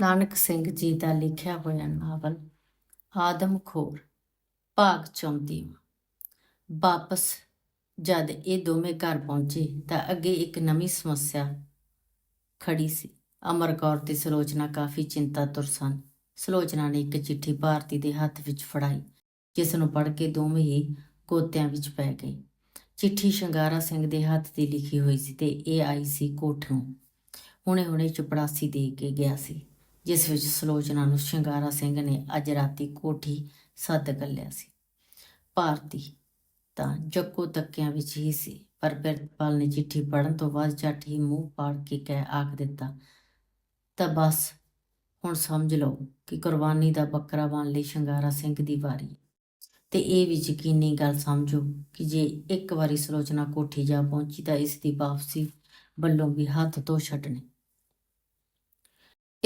ਨਾਨਕ ਸਿੰਘ ਜੀ ਦਾ ਲਿਖਿਆ ਹੋਇਆ ਨਾਵਲ ਆਦਮਖੋਰ ਭਾਗ 34 ਵਾਪਸ ਜਦ ਇਹ ਦੋਵੇਂ ਘਰ ਪਹੁੰਚੇ ਤਾਂ ਅੱਗੇ ਇੱਕ ਨਵੀਂ ਸਮੱਸਿਆ ਖੜੀ ਸੀ। ਅਮਰ ਕੌਰ ਤੇ ਸਲੋਚਨਾ ਕਾਫੀ ਚਿੰਤਾ ਤੁਰ ਸਨ। ਸਲੋਚਨਾ ਨੇ ਇੱਕ ਚਿੱਠੀ ਭਾਰਤੀ ਦੇ ਹੱਥ ਵਿੱਚ ਫੜਾਈ, ਜਿਸ ਨੂੰ ਪੜ੍ਹ ਕੇ ਦੋਵੇਂ ਹੀ ਗੋਤਿਆਂ ਵਿੱਚ ਪੈ ਗਏ। ਚਿੱਠੀ ਸ਼ਿੰਗਾਰਾ ਸਿੰਘ ਦੇ ਹੱਥ ਦੀ ਲਿਖੀ ਹੋਈ ਸੀ ਤੇ ਇਹ ਆਈ ਸੀ ਕੋਠੋਂ। ਹੁਣੇ-ਹੁਣੇ ਚਪੜਾਸੀ ਦੇ ਕੇ ਗਿਆ ਸੀ। ਜਿਸ ਵਿੱਚ ਸਲੋਚਨਾ ਨੂੰ ਸ਼ਿੰਗਾਰਾ ਸਿੰਘ ਨੇ ਅੱਜ ਰਾਤੀ ਕੋਠੀ ਸੱਦ ਕੱਲਿਆ ਸੀ। ਭਾਰਤੀ ਤਾਂ ਜੱਕੋ ਤੱਕਿਆਂ ਵਿੱਚ ਹੀ ਸੀ, ਪਰ ਪਿਰਤਪਾਲ ਨੇ ਚਿੱਠੀ ਪੜਨ ਤੋਂ ਬਾਅਦ ਝੱਟ ਹੀ ਮੂੰਹ ਪਾੜ ਕੇ ਕਹਿ ਆਖ ਦਿੱਤਾ, ਤਾਂ ਬਸ, ਹੁਣ ਸਮਝ ਲਓ ਕਿ ਕੁਰਬਾਨੀ ਦਾ ਬੱਕਰਾ ਬਣ ਲਈ ਸ਼ਿੰਗਾਰਾ ਸਿੰਘ ਦੀ ਵਾਰੀ ਤੇ ਇਹ ਵੀ ਯਕੀਨੀ ਗੱਲ ਸਮਝੋ ਕਿ ਜੇ ਇੱਕ ਵਾਰੀ ਸਲੋਚਨਾ ਕੋਠੀ ਜਾ ਪਹੁੰਚੀ ਤਾਂ ਇਸ ਦੀ ਵਾਪਸੀ ਵੱਲੋਂ ਵੀ ਹੱਥ ਧੋ ਛੱਡਣੇ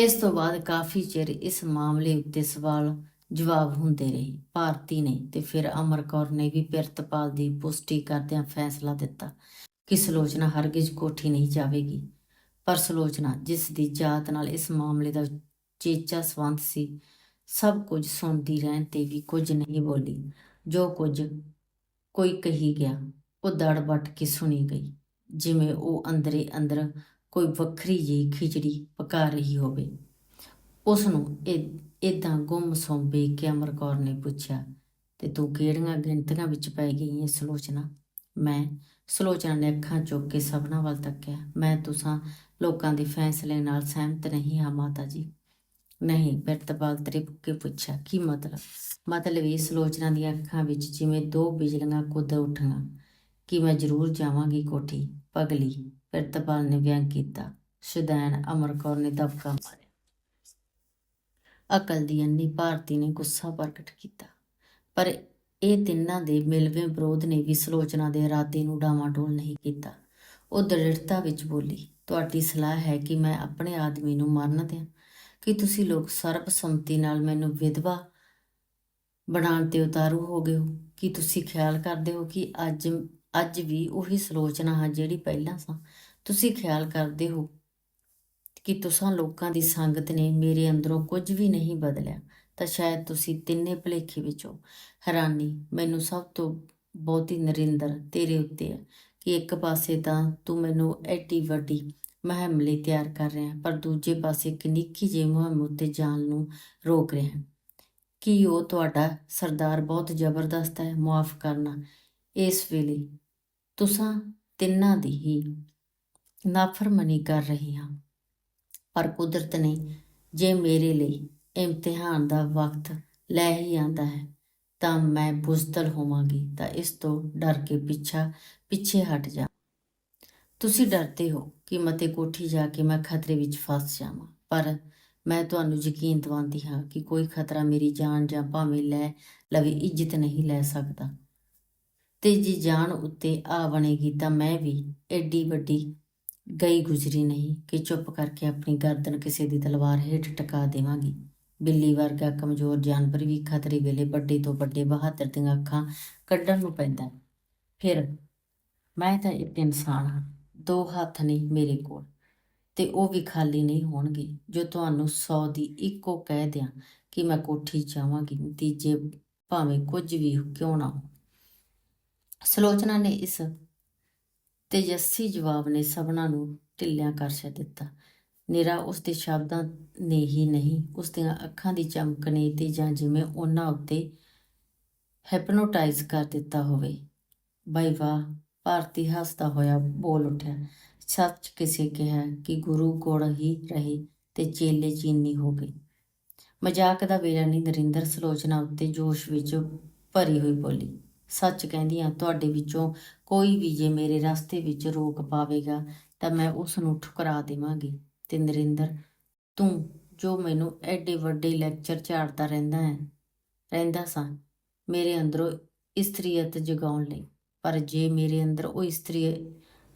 ਇਸ ਤੋਂ ਬਾਅਦ ਕਾਫੀ ਚਿਰ ਇਸ ਮਾਮਲੇ ਉੱਤੇ ਸਵਾਲ ਜਵਾਬ ਹੁੰਦੇ ਰਹੇ। ਭਾਰਤੀ ਨੇ ਤੇ ਫਿਰ ਅਮਰ ਕੌਰ ਨੇ ਵੀ ਪਿਰਤਪਾਲ ਦੀ ਪੁਸ਼ਟੀ ਕਰਦਿਆਂ ਫੈਸਲਾ ਦਿੱਤਾ ਕਿ ਸਲੋਚਨਾ ਹਰਗਿਜ਼ ਕੋਠੀ ਨਹੀਂ ਜਾਵੇਗੀ। ਪਰ ਸਲੋਚਨਾ, ਜਿਸ ਦੀ ਜਾਤ ਨਾਲ ਇਸ ਮਾਮਲੇ ਦਾ ਚੇਚਾ ਸੰਬੰਧ ਸੀ, ਸਭ ਕੁਝ ਸੁਣਦੀ ਰਹਿਣ ਤੇ ਵੀ ਕੁਝ ਨਹੀਂ ਬੋਲੀ। ਜੋ ਕੁਝ ਕੋਈ ਕਹੀ ਗਿਆ, ਉਹ ਦੜ ਵੱਟ ਕੇ ਸੁਣੀ ਗਈ, ਜਿਵੇਂ ਉਹ ਅੰਦਰੇ ਅੰਦਰ ਕੋਈ ਵੱਖਰੀ ਜਿਹੀ ਖਿਚੜੀ ਪਕਾ ਰਹੀ ਹੋਵੇ। ਉਸ ਨੂੰ ਇਦਾਂ ਗੁੰਮ ਸੌਂ ਕੇ ਅਮਰ ਕੌਰ ਨੇ ਪੁੱਛਿਆ, ਤੇ ਤੂੰ ਕਿਹੜੀਆਂ ਗਿਣਤੀਆਂ ਵਿੱਚ ਪੈ ਗਈ ਹੈ ਸਲੋਚਨਾ? ਮੈਂ ਸਲੋਚਨਾ ਨੇ ਅੱਖਾਂ ਚੁੱਕ ਕੇ ਸਭਨਾਂ ਵੱਲ ਤੱਕਿਆ, ਮੈਂ ਤੁਸਾਂ ਲੋਕਾਂ ਦੇ ਫੈਸਲੇ ਨਾਲ ਸਹਿਮਤ ਨਹੀਂ ਹਾਂ, ਮਾਤਾ ਜੀ। ਨਹੀਂ ਪਿਰਤਪਾਲ ਤ੍ਰਿਪ ਕੇ ਪੁੱਛਿਆ, ਕੀ ਮਤਲਬ? ਮਤਲਬ ਇਹ ਸਲੋਚਨਾ ਦੀਆਂ ਅੱਖਾਂ ਵਿੱਚ ਜਿਵੇਂ ਦੋ ਬਿਜਲੀਆਂ ਕੁੱਦ ਉੱਠੀਆਂ ਕਿ ਮੈਂ ਜ਼ਰੂਰ ਜਾਵਾਂਗੀ ਕੋਠੀ। ਪਗਲੀ ਪਿਰਤਪਾਲ ਨੇ ਵਿਅੰਗ ਕੀਤਾ। ਸ਼ੁਦੈਨ ਅਮਰ ਕੌਰ ਨੇ ਦਬਕਾ ਮਾਰਿਆ। ਅਕਲ ਦੀ ਅੰਨੀ ਭਾਰਤੀ ਨੇ ਗੁੱਸਾ ਪ੍ਰਗਟ ਕੀਤਾ। ਪਰ ਇਹ ਤਿੰਨਾਂ ਦੇ ਮਿਲਵੇਂ ਵਿਰੋਧ ਨੇ ਵੀ ਸਲੋਚਨਾ ਦੇ ਇਰਾਦੇ ਨੂੰ ਡਾਵਾਂਡੋਲ ਨਹੀਂ ਕੀਤਾ। ਉਹ ਦ੍ਰਿੜਤਾ ਵਿੱਚ ਬੋਲੀ, ਤੁਹਾਡੀ ਸਲਾਹ ਹੈ ਕਿ ਮੈਂ ਆਪਣੇ ਆਦਮੀ ਨੂੰ ਮਰਨ ਦਿਆਂ? ਕਿ ਤੁਸੀਂ ਲੋਕ ਸਰਬਸੰਮਤੀ ਨਾਲ ਮੈਨੂੰ ਵਿਧਵਾ ਬਣਾਉਣ ਤੇ ਉਤਾਰੂ ਹੋ ਗਏ ਹੋ? ਕਿ ਤੁਸੀਂ ਖਿਆਲ ਕਰਦੇ ਹੋ ਕਿ ਅੱਜ ਅੱਜ ਵੀ ਉਹੀ ਸਲੋਚਨਾ ਹੈ ਜਿਹੜੀ ਪਹਿਲਾਂ ਸਾਂ। ਤੁਸੀਂ ਖਿਆਲ ਕਰਦੇ ਹੋ ਕਿ ਤੁਸਾਂ ਲੋਕਾਂ ਦੀ ਸੰਗਤ ਨੇ ਮੇਰੇ ਅੰਦਰੋਂ ਕੁਝ ਵੀ ਨਹੀਂ ਬਦਲਿਆ, ਤਾਂ ਸ਼ਾਇਦ ਤੁਸੀਂ ਤਿੰਨੇ ਭਲੇਖੇ ਵਿੱਚੋਂ ਹੈਰਾਨੀ, ਮੈਨੂੰ ਸਭ ਤੋਂ ਬਹੁਤੀ ਨਰਿੰਦਰ ਤੇਰੇ ਉੱਤੇ ਹੈ ਕਿ ਇੱਕ ਪਾਸੇ ਤਾਂ ਤੂੰ ਮੈਨੂੰ ਐਡੀ ਵੱਡੀ ਮੁਹਿੰਮ ਲਈ ਤਿਆਰ ਕਰ ਰਿਹਾ, ਪਰ ਦੂਜੇ ਪਾਸੇ ਇੱਕ ਨਿੱਕੀ ਜਿਹੀ ਮੁਹਿੰਮ ਉੱਤੇ ਜਾਣ ਨੂੰ ਰੋਕ ਰਿਹਾ। ਕੀ ਉਹ ਤੁਹਾਡਾ ਸਰਦਾਰ ਬਹੁਤ ਜ਼ਬਰਦਸਤ ਹੈ? ਮਾਫ ਕਰਨਾ। ਇਸ ਵੇਲੇ ਤੁਸਾਂ ਤਿੰਨਾਂ ਦੀ ਹੀ ਨਾਫਰਮਾਨੀ ਕਰ ਰਹੀ ਹਾਂ। ਪਰ ਕੁਦਰਤ ਨੇ ਜੇ ਮੇਰੇ ਲਈ ਇਮਤਿਹਾਨ ਦਾ ਵਕਤ ਲੈ ਹੀ ਆਂਦਾ ਹੈ, ਤਾਂ ਮੈਂ ਬੁਜ਼ਦਲ ਹੋਵਾਂਗੀ, ਤਾਂ ਇਸ ਤੋਂ ਡਰ ਕੇ ਪਿੱਛਾ, ਪਿੱਛੇ ਹਟ ਜਾ। ਤੁਸੀਂ ਡਰਦੇ ਹੋ ਕਿ ਮਤੇ ਕੋਠੀ ਜਾ ਕੇ ਮੈਂ ਖਤਰੇ ਵਿੱਚ ਫਸ ਜਾਵਾਂ, ਪਰ ਮੈਂ ਤੁਹਾਨੂੰ ਯਕੀਨ ਦਿਵਾਉਂਦੀ ਹਾਂ ਕਿ ਕੋਈ ਖਤਰਾ ਮੇਰੀ ਜਾਨ ਜਾਂ ਭਾਵੇਂ ਲੈ ਲਵੇ, ਇੱਜ਼ਤ ਨਹੀਂ ਲੈ ਸਕਦਾ। ਤੇ ਜੀ ਜਾਣ ਉੱਤੇ ਆ ਬਣੇਗੀ ਤਾਂ ਮੈਂ ਵੀ ਐਡੀ ਵੱਡੀ ਗਈ ਗੁਜ਼ਰੀ ਨਹੀਂ ਕਿ ਚੁੱਪ ਕਰਕੇ ਆਪਣੀ ਗਰਦਨ ਕਿਸੇ ਦੀ ਤਲਵਾਰ ਹੇਠ ਟਿਕਾ ਦੇਵਾਂਗੀ। ਬਿੱਲੀ ਵਰਗਾ ਕਮਜ਼ੋਰ ਜਾਨਵਰ ਵੀ ਖਤਰੇ ਵੇਲੇ ਵੱਡੇ ਤੋਂ ਵੱਡੇ ਬਹਾਦਰ ਦੀਆਂ ਅੱਖਾਂ ਕੱਢਣ ਨੂੰ ਪੈਂਦਾ ਫਿਰ ਮੈਂ ਤਾਂ ਇੱਕ ਇਨਸਾਨ ਹਾਂ, ਦੋ ਹੱਥ ਨਹੀਂ ਮੇਰੇ ਕੋਲ ਤੇ ਉਹ ਵੀ ਖਾਲੀ ਨਹੀਂ ਹੋਣਗੇ। ਜੋ ਤੁਹਾਨੂੰ 100 ਦੀ ਇੱਕੋ ਕਹਿ ਦਿਆਂ ਕਿ ਮੈਂ ਕੋਠੀ ਜਾਵਾਂਗੀ ਨਤੀਜੇ ਭਾਵੇਂ ਕੁਝ ਵੀ ਕਿਉਂ ਨਾ ਹੋ ਸਲੋਚਨਾ ਨੇ ਇਸ ਤੇਜਸੀ ਜਵਾਬ ਨੇ ਸਭਨਾਂ ਨੂੰ ਢਿੱਲਿਆਂ ਕਰ ਛੱਡ ਦਿੱਤਾ। ਨਿਰਾ ਉਸ ਦੇ ਸ਼ਬਦਾਂ ਨੇ ਹੀ ਨਹੀਂ, ਉਸ ਦੀਆਂ ਅੱਖਾਂ ਦੀ ਚਮਕ ਨੇ ਤੇ ਜਾਂ ਜਿਵੇਂ ਉਹਨਾਂ ਉੱਤੇ ਹੈਪਨੋਟਾਈਜ਼ ਕਰ ਦਿੱਤਾ ਹੋਵੇ। ਬਾਈ ਵਾਹ, ਭਾਰਤੀ ਹੱਸਦਾ ਹੋਇਆ ਬੋਲ ਉੱਠਿਆ। ਸੱਚ ਕਿਸੇ ਕਿਹਾ ਕਿ ਗੁਰੂ ਕੋਲ ਹੀ ਰਹੇ ਤੇ ਚੇਲੇ ਚੀਨੀ ਹੋ ਗਏ। ਮਜ਼ਾਕ ਦਾ ਵੇਲਾ ਨਹੀਂ ਨਰਿੰਦਰ ਸਲੋਚਨਾ ਉੱਤੇ ਜੋਸ਼ ਵਿੱਚ ਭਰੀ ਹੋਈ ਬੋਲੀ। ਸੱਚ ਕਹਿੰਦੀ ਹਾਂ, ਤੁਹਾਡੇ ਵਿੱਚੋਂ ਕੋਈ ਵੀ ਜੇ ਮੇਰੇ ਰਸਤੇ ਵਿੱਚ ਰੋਕ ਪਾਵੇਗਾ, ਤਾਂ ਮੈਂ ਉਸ ਨੂੰ ਠੁਕਰਾ ਦੇਵਾਂਗੀ। ਤੇ ਨਰਿੰਦਰ ਤੂੰ ਜੋ ਮੈਨੂੰ ਐਡੇ ਵੱਡੇ ਲੈਕਚਰ ਝਾੜਦਾ ਰਹਿੰਦਾ ਹੈ, ਰਹਿੰਦਾ ਸਾਂ, ਮੇਰੇ ਅੰਦਰੋਂ ਇਸਤਰੀਅਤ ਜਗਾਉਣ ਲਈ। ਪਰ ਜੇ ਮੇਰੇ ਅੰਦਰ ਉਹ ਇਸਤਰੀ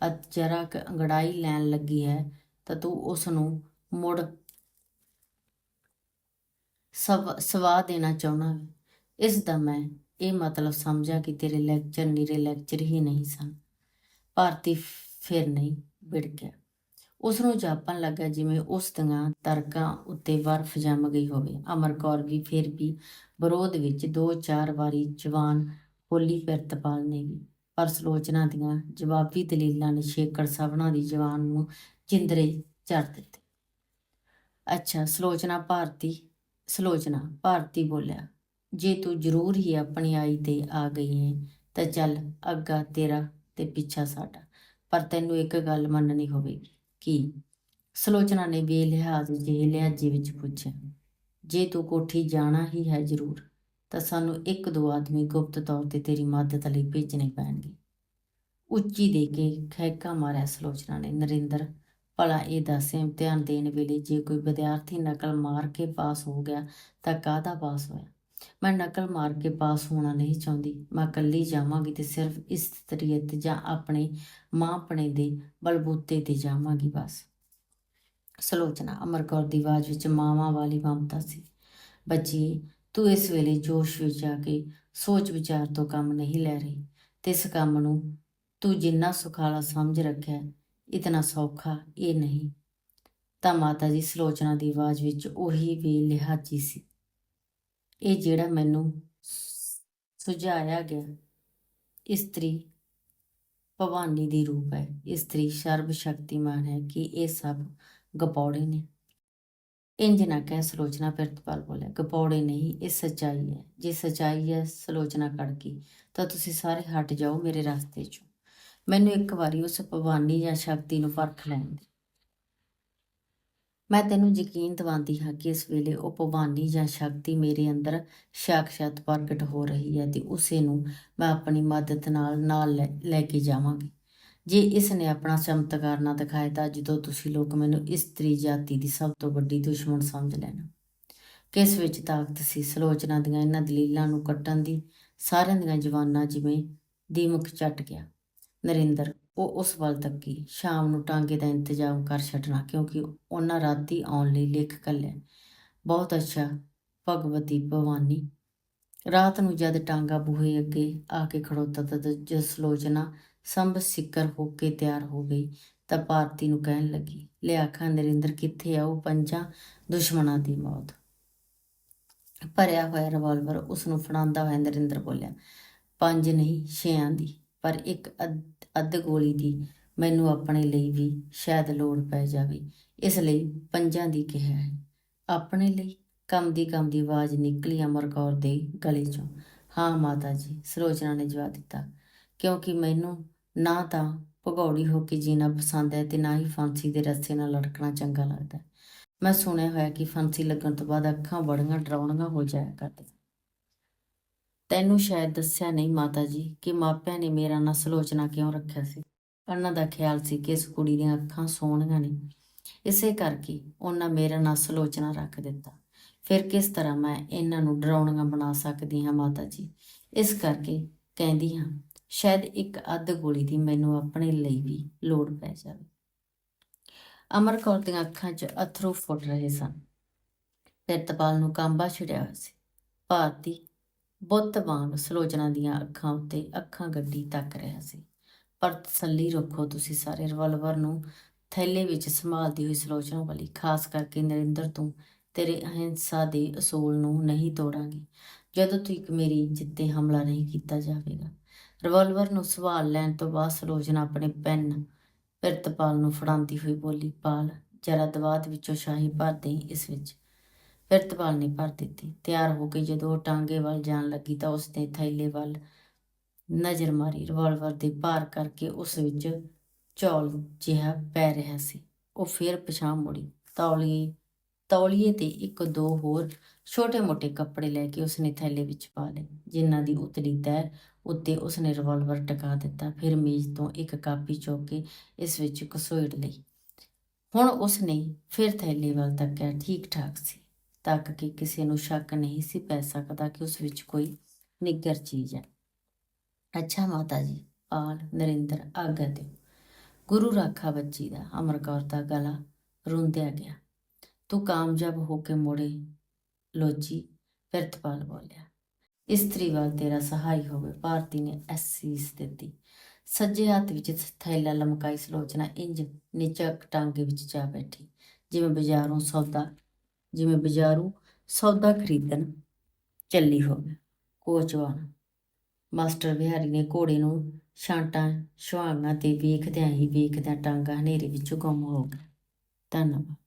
ਅਤ ਜਰਾ ਕੁ ਅੰਗੜਾਈ ਲੈਣ ਲੱਗੀ ਹੈ, ਤਾਂ ਤੂੰ ਉਸ ਨੂੰ ਮੁੜ ਸਵ, ਸਵਾ ਦੇਣਾ ਚਾਹੁੰਦਾ ਹੈ। ਇਸ ਦਾ ਮੈਂ ਇਹ ਮਤਲਬ ਸਮਝਿਆ ਕਿ ਤੇਰੇ ਲੈਕਚਰ ਨੀਰੇ ਲੈਕਚਰ ਹੀ ਨਹੀਂ ਸਨ। ਭਾਰਤੀ ਫਿਰ ਨਹੀਂ ਵਿੜ ਗਿਆ ਉਸ ਨੂੰ ਜਾਪਣ ਲੱਗਾ ਜਿਵੇਂ ਉਸ ਦੀਆਂ ਤਰਕਾਂ ਉੱਤੇ ਬਰਫ਼ ਜੰਮ ਗਈ ਹੋਵੇ। ਅਮਰ ਕੌਰ ਵੀ ਫਿਰ ਵੀ ਵਿਰੋਧ ਵਿੱਚ ਦੋ ਚਾਰ ਵਾਰੀ ਜਵਾਨ ਬੋਲੀ ਪਿਰਤਪਾਲ ਨੇ ਵੀ। ਪਰ ਸਲੋਚਨਾ ਦੀਆਂ ਜਵਾਬੀ ਦਲੀਲਾਂ ਨੇ ਸ਼ੇਕੜ ਸਭਨਾਂ ਦੀ ਜਵਾਨ ਨੂੰ ਜਿੰਦਰੇ ਚੜ ਦਿੱਤੇ। ਅੱਛਾ, ਸਲੋਚਨਾ ਭਾਰਤੀ ਸਲੋਚਨਾ ਭਾਰਤੀ ਬੋਲਿਆ। ਜੇ ਤੂੰ ਜ਼ਰੂਰ ਹੀ ਆਪਣੀ ਆਈ ਤੇ ਆ ਗਈ ਹੈ ਤਾਂ ਚੱਲ ਅੱਗਾ ਤੇਰਾ ਤੇ ਪਿੱਛਾ ਸਾਡਾ। ਪਰ ਤੈਨੂੰ ਇੱਕ ਗੱਲ ਮੰਨਣੀ ਹੋਵੇਗੀ, ਕਿ ਸਲੋਚਨਾ ਨੇ ਬੇਲਿਹਾਜ਼ ਜੇ ਲਹਿਜੇ ਵਿੱਚ ਪੁੱਛਿਆ, ਜੇ ਤੂੰ ਕੋਠੀ ਜਾਣਾ ਹੀ ਹੈ ਜ਼ਰੂਰ, ਤਾਂ ਸਾਨੂੰ ਇੱਕ ਦੋ ਆਦਮੀ ਗੁਪਤ ਤੌਰ ਤੇ ਤੇਰੀ ਮਦਦ ਲਈ ਭੇਜਣੇ ਪੈਣਗੇ। ਉੱਚੀ ਦੇ ਕੇ ਖੈਕਾ ਮਾਰਿਆ ਸਲੋਚਨਾ ਨੇ, ਨਰਿੰਦਰ, ਭਲਾ ਇਹ ਦੱਸ ਇਮਤਿਹਾਨ ਦੇਣ ਵੇਲੇ ਜੇ ਕੋਈ ਵਿਦਿਆਰਥੀ ਨਕਲ ਮਾਰ ਕੇ ਪਾਸ ਹੋ ਗਿਆ, ਤਾਂ ਕਾਹਦਾ ਪਾਸ ਹੋਇਆ? ਮੈਂ ਨਕਲ ਮਾਰ ਕੇ ਪਾਸ ਹੋਣਾ ਨਹੀਂ ਚਾਹੁੰਦੀ। ਮੈਂ ਇਕੱਲੀ ਜਾਵਾਂਗੀ ਤੇ ਸਿਰਫ ਇਸ ਇਸਤਰੀਅਤ ਜਾਂ ਆਪਣੇ ਮਾਂਪਣੇ ਦੇ ਬਲਬੂਤੇ ਤੇ ਜਾਵਾਂਗੀ ਬਸ। ਸਲੋਚਨਾ, ਅਮਰ ਕੌਰ ਦੀ ਆਵਾਜ਼ ਵਿੱਚ ਮਾਵਾਂ ਵਾਲੀ ਮਮਤਾ ਸੀ। ਬੱਚੀ, ਤੂੰ ਇਸ ਵੇਲੇ ਜੋਸ਼ ਵਿੱਚ ਆ ਕੇ ਸੋਚ ਵਿਚਾਰ ਤੋਂ ਕੰਮ ਨਹੀਂ ਲੈ ਰਹੀ। ਤੇ ਇਸ ਕੰਮ ਨੂੰ ਤੂੰ ਜਿੰਨਾ ਸੁਖਾਲਾ ਸਮਝ ਰੱਖਿਆ, ਇਤਨਾ ਸੌਖਾ ਇਹ ਨਹੀਂ। ਤਾਂ ਮਾਤਾ ਜੀ ਸਲੋਚਨਾ ਦੀ ਆਵਾਜ਼ ਵਿੱਚ ਉਹੀ ਵੀ ਲਿਹਾਜ਼ੀ ਸੀ। ਇਹ ਜਿਹੜਾ ਮੈਨੂੰ ਸੁਝਾਇਆ ਗਿਆ, ਇਸਤਰੀ ਭਵਾਨੀ ਦੀ ਰੂਪ ਹੈ। ਇਸਤਰੀ ਸਰਬ ਸ਼ਕਤੀਮਾਨ ਹੈ ਕਿ ਇਹ ਸਭ ਗਪੌੜੇ ਨੇ। ਇੰਜ ਨਾ ਕਹਿ ਸਲੋਚਨਾ ਪ੍ਰਿਤਪਾਲ ਬੋਲਿਆ, ਗਪੌੜੇ ਨਹੀਂ, ਇਹ ਸੱਚਾਈ ਹੈ। ਜੇ ਸੱਚਾਈ ਹੈ, ਸਲੋਚਨਾ ਕੜਕੀ, ਤਾਂ ਤੁਸੀਂ ਸਾਰੇ ਹਟ ਜਾਓ ਮੇਰੇ ਰਸਤੇ ਚੋਂ। ਮੈਨੂੰ ਇੱਕ ਵਾਰੀ ਉਸ ਭਵਾਨੀ ਜਾਂ ਸ਼ਕਤੀ ਨੂੰ ਪਰਖ ਲੈਣ ਦੇ ਮੈਂ ਤੈਨੂੰ ਯਕੀਨ ਦਿਵਾਉਂਦੀ ਹਾਂ ਕਿ ਇਸ ਵੇਲੇ ਉਹ ਭਵਾਨੀ ਜਾਂ ਸ਼ਕਤੀ ਮੇਰੇ ਅੰਦਰ ਸਾਖਸ਼ਾਤ ਪ੍ਰਗਟ ਹੋ ਰਹੀ ਹੈ ਤੇ ਉਸੇ ਨੂੰ ਮੈਂ ਆਪਣੀ ਮਦਦ ਨਾਲ ਨਾਲ ਲੈ- ਲੈ ਕੇ ਜਾਵਾਂਗੀ। ਜੇ ਇਸ ਨੇ ਆਪਣਾ ਚਮਤਕਾਰ ਨਾ ਦਿਖਾਇਆ ਤਾਂ ਜਦੋਂ ਤੁਸੀਂ ਲੋਕ ਮੈਨੂੰ ਇਸਤਰੀ ਜਾਤੀ ਦੀ ਸਭ ਤੋਂ ਵੱਡੀ ਦੁਸ਼ਮਣ ਸਮਝ ਲੈਣਾ। ਕਿਸ ਵਿੱਚ ਤਾਕਤ ਸੀ? ਸਲੋਚਨਾ ਦੀਆਂ ਇਹਨਾਂ ਦਲੀਲਾਂ ਨੂੰ ਕੱਟਣ ਦੀ ਸਾਰਿਆਂ ਦੀਆਂ ਜਵਾਨਾਂ ਜਿਵੇਂ ਦੀਮਕ ਚੱਟ ਗਿਆ ਨਰਿੰਦਰ ਉਹ ਉਸ ਵੱਲ ਤੱਕੀ। ਸ਼ਾਮ ਨੂੰ ਟਾਂਗੇ ਦਾ ਇੰਤਜ਼ਾਮ ਕਰ ਛੱਡਣਾ, ਕਿਉਂਕਿ ਉਹਨਾਂ ਰਾਤੀ ਆਉਣ ਲਈ ਲਿਖ ਕੱਲਿਆ ਬਹੁਤ ਅੱਛਾ, ਭਗਵਤੀ ਭਵਾਨੀ। ਰਾਤ ਨੂੰ ਜਦ ਟਾਂਗਾ ਬੂਹੇ ਅੱਗੇ ਆ ਕੇ ਖੜੋਤਾ ਤਾਂ ਜਸਲੋਚਨਾ ਸੰਭ ਸਿੱਕਰ ਹੋ ਕੇ ਤਿਆਰ ਹੋ ਗਈ। ਤਾਂ ਭਾਰਤੀ ਨੂੰ ਕਹਿਣ ਲੱਗੀ ਲਿਆ ਖਾਂ ਨਰਿੰਦਰ, ਕਿੱਥੇ ਆ ਉਹ ਪੰਜਾਂ ਦੁਸ਼ਮਣਾਂ ਦੀ ਮੌਤ? ਭਰਿਆ ਹੋਇਆ ਰਿਵਾਲਵਰ ਉਸ ਨੂੰ ਫੜਾਉਂਦਾ ਹੋਇਆ ਨਰਿੰਦਰ ਬੋਲਿਆ, ਪੰਜ ਨਹੀਂ, ਛੇਆਂ ਦੀ, ਪਰ ਇੱਕ ਅੱਧ- ਗੋਲੀ ਦੀ ਮੈਨੂੰ ਆਪਣੇ ਲਈ ਵੀ ਸ਼ਾਇਦ ਲੋੜ ਪੈ ਜਾਵੇ। ਇਸ ਲਈ ਪੰਜਾਂ ਦੀ ਕਿਹਾ ਹੈ। ਆਪਣੇ ਲਈ ਕੰਮ ਦੀ ਕੰਮ ਦੀ ਆਵਾਜ਼ ਨਿਕਲੀ ਅਮਰ ਕੌਰ ਦੇ ਗਲੇ ਚੋਂ। ਹਾਂ ਮਾਤਾ ਜੀ, ਸਰੋਜਨਾ ਨੇ ਜਵਾਬ ਦਿੱਤਾ। ਕਿਉਂਕਿ ਮੈਨੂੰ ਨਾ ਤਾਂ ਭਗੌੜੀ ਹੋ ਕੇ ਜੀਣਾ ਪਸੰਦ ਹੈ ਤੇ ਨਾ ਹੀ ਫਾਂਸੀ ਦੇ ਰੱਸੇ ਨਾਲ ਲਟਕਣਾ ਚੰਗਾ ਲੱਗਦਾ ਮੈਂ ਸੁਣਿਆ ਹੋਇਆ ਕਿ ਫਾਂਸੀ ਲੱਗਣ ਤੋਂ ਬਾਅਦ ਅੱਖਾਂ ਬੜੀਆਂ ਡਰਾਉਣੀਆਂ ਹੋ ਜਾਇਆ ਕਰਦੀਆਂ। ਤੈਨੂੰ ਸ਼ਾਇਦ ਦੱਸਿਆ ਨਹੀਂ ਮਾਤਾ ਜੀ ਕਿ ਮਾਪਿਆਂ ਨੇ ਮੇਰਾ ਨਾਂ ਸਲੋਚਨਾ ਕਿਉਂ ਰੱਖਿਆ ਸੀ? ਉਹਨਾਂ ਦਾ ਖਿਆਲ ਸੀ ਕਿ ਇਸ ਕੁੜੀ ਦੀਆਂ ਅੱਖਾਂ ਸੋਹਣੀਆਂ ਨੇ। ਇਸੇ ਕਰਕੇ ਉਹਨਾਂ ਮੇਰਾ ਨਾਂ ਸਲੋਚਨਾ ਰੱਖ ਦਿੱਤਾ। ਫਿਰ ਕਿਸ ਤਰ੍ਹਾਂ ਮੈਂ ਇਹਨਾਂ ਨੂੰ ਡਰਾਉਣੀਆਂ ਬਣਾ ਸਕਦੀ ਹਾਂ ਮਾਤਾ ਜੀ? ਇਸ ਕਰਕੇ ਕਹਿੰਦੀ ਹਾਂ, ਸ਼ਾਇਦ ਇੱਕ ਅੱਧ ਗੋਲੀ ਦੀ ਮੈਨੂੰ ਆਪਣੇ ਲਈ ਵੀ ਲੋੜ ਪੈ ਜਾਵੇ। ਅਮਰ ਕੌਰ ਦੀਆਂ ਅੱਖਾਂ 'ਚ ਅਥਰੂ ਫੁੱਟ ਰਹੇ ਸਨ। ਪਿਰਤਪਾਲ ਨੂੰ ਕਾਂਬਾ ਛਿੜਿਆ ਹੋਇਆ ਸੀ। ਭਾਰਤੀ ਬੁੱਤ ਵਾਂਗ ਸਲੋਚਨਾ ਦੀਆਂ ਅੱਖਾਂ ਉੱਤੇ ਅੱਖਾਂ ਗੱਡੀ ਤੱਕ ਰਿਹਾ ਸੀ। ਪਰ ਤਸੱਲੀ ਰੱਖੋ, ਤੁਸੀਂ ਸਾਰੇ ਰਿਵਾਲਵਰ ਨੂੰ ਥੈਲੇ ਵਿੱਚ ਸੰਭਾਲਦੀ ਹੋਈ ਸਲੋਚਨਾ ਵਾਲੀ, ਖਾਸ ਕਰਕੇ ਨਰਿੰਦਰ, ਤੋਂ ਤੇਰੇ ਅਹਿੰਸਾ ਦੇ ਅਸੂਲ ਨੂੰ ਨਹੀਂ ਤੋੜਾਂਗੇ। ਜਦੋਂ ਤੂੰ ਇੱਕ ਮੇਰੀ ਜਿੱਤੇ ਹਮਲਾ ਨਹੀਂ ਕੀਤਾ ਜਾਵੇਗਾ ਰਿਵਾਲਵਰ ਨੂੰ ਸੰਭਾਲ ਲੈਣ ਤੋਂ ਬਾਅਦ ਸਲੋਚਨਾ ਆਪਣੇ ਪੈਨ ਪਿਰਤਪਾਲ ਨੂੰ ਫੜਾਉਂਦੀ ਹੋਈ ਬੋਲੀ, ਪਾਲ ਜਰਾ ਦਵਾਤ ਵਿੱਚੋਂ ਸ਼ਾਹੀ ਭਰ ਦੇਈਂ ਇਸ ਵਿੱਚ। ਪਿਰਤਪਾਲ ਨੇ ਭਰ ਦਿੱਤੀ। ਤਿਆਰ ਹੋ ਕੇ ਜਦੋਂ ਉਹ ਟਾਂਗੇ ਵੱਲ ਜਾਣ ਲੱਗੀ ਤਾਂ ਉਸਨੇ ਥੈਲੇ ਵੱਲ ਨਜ਼ਰ ਮਾਰੀ। ਰਿਵਾਲਵਰ ਦੇ ਭਾਰ ਕਰਕੇ ਉਸ ਵਿੱਚ ਚੌਲ ਜਿਹਾ ਪੈ ਰਿਹਾ ਸੀ। ਉਹ ਫਿਰ ਪਛਾਣ ਮੁੜੀ। ਤੌਲੀਏ ਤੌਲੀਏ ਤੇ ਇੱਕ ਦੋ ਹੋਰ ਛੋਟੇ-ਮੋਟੇ ਕੱਪੜੇ ਲੈ ਕੇ ਉਸਨੇ ਥੈਲੇ ਵਿੱਚ ਪਾ ਲਏ, ਜਿਨ੍ਹਾਂ ਦੀ ਉਤਲੀ ਤਹਿ ਉੱਤੇ ਉਸਨੇ ਰਿਵਾਲਵਰ ਟਿਕਾ ਦਿੱਤਾ। ਫਿਰ ਮੇਜ਼ ਤੋਂ ਇੱਕ ਕਾਪੀ ਚੁੱਕ ਕੇ ਇਸ ਵਿੱਚ ਘਸੋੜ ਲਈ। ਹੁਣ ਉਸਨੇ ਫਿਰ ਥੈਲੇ ਵੱਲ ਤੱਕਿਆ ਠੀਕ ਠਾਕ ਸੀ। ਤੱਕ ਕਿ ਕਿਸੇ ਨੂੰ ਸ਼ੱਕ ਨਹੀਂ ਸੀ ਪੈ ਸਕਦਾ ਕਿ ਉਸ ਵਿੱਚ ਕੋਈ ਨਿੱਗਰ ਚੀਜ਼ ਹੈ। ਅੱਛਾ ਮਾਤਾ ਜੀ, ਪਾਲ ਨਰਿੰਦਰ ਆਗਿਆ ਦਿਓ ਗੁਰੂ ਰਾਖਾ ਬੱਚੀ ਦਾ ਅਮਰ ਕੌਰ ਦਾ ਗਲਾ ਰੁੰਦਿਆ ਗਿਆ। ਤੂੰ ਕਾਮਯਾਬ ਹੋ ਕੇ ਮੁੜੇ, ਲੋਚੀ ਪਿਰਤਪਾਲ ਬੋਲਿਆ। ਇਸਤਰੀ ਵੱਲ ਤੇਰਾ ਸਹਾਈ ਹੋਵੇ, ਭਾਰਤੀ ਨੇ ਅਸੀਸ ਦਿੱਤੀ। ਸੱਜੇ ਹੱਥ ਵਿੱਚ ਥੈਲਾ ਲਮਕਾਈ ਸਲੋਚਨਾ ਇੰਜ ਨਿਚਕ ਟਾਂਗੇ ਵਿੱਚ ਜਾ ਬੈਠੀ, ਜਿਵੇਂ ਬਾਜ਼ਾਰੋਂ ਸੌਦਾ ਜਿਵੇਂ ਬਾਜ਼ਾਰੋਂ ਸੌਦਾ ਖਰੀਦਣ ਚੱਲੀ ਹੋਵੇ ਕੋਚਵਾਨ ਮਾਸਟਰ ਬਿਹਾਰੀ ਨੇ ਘੋੜੇ ਨੂੰ ਛਾਂਟਾਂ, ਛੁਹਾਂਗਾਂ ਤੇ ਵੇਖਦਿਆਂ ਹੀ ਵੇਖਦਿਆਂ ਟਾਂਗਾ ਹਨੇਰੇ ਵਿੱਚੋਂ ਗੁੰਮ ਹੋ ਗਿਆ ਧੰਨਵਾਦ।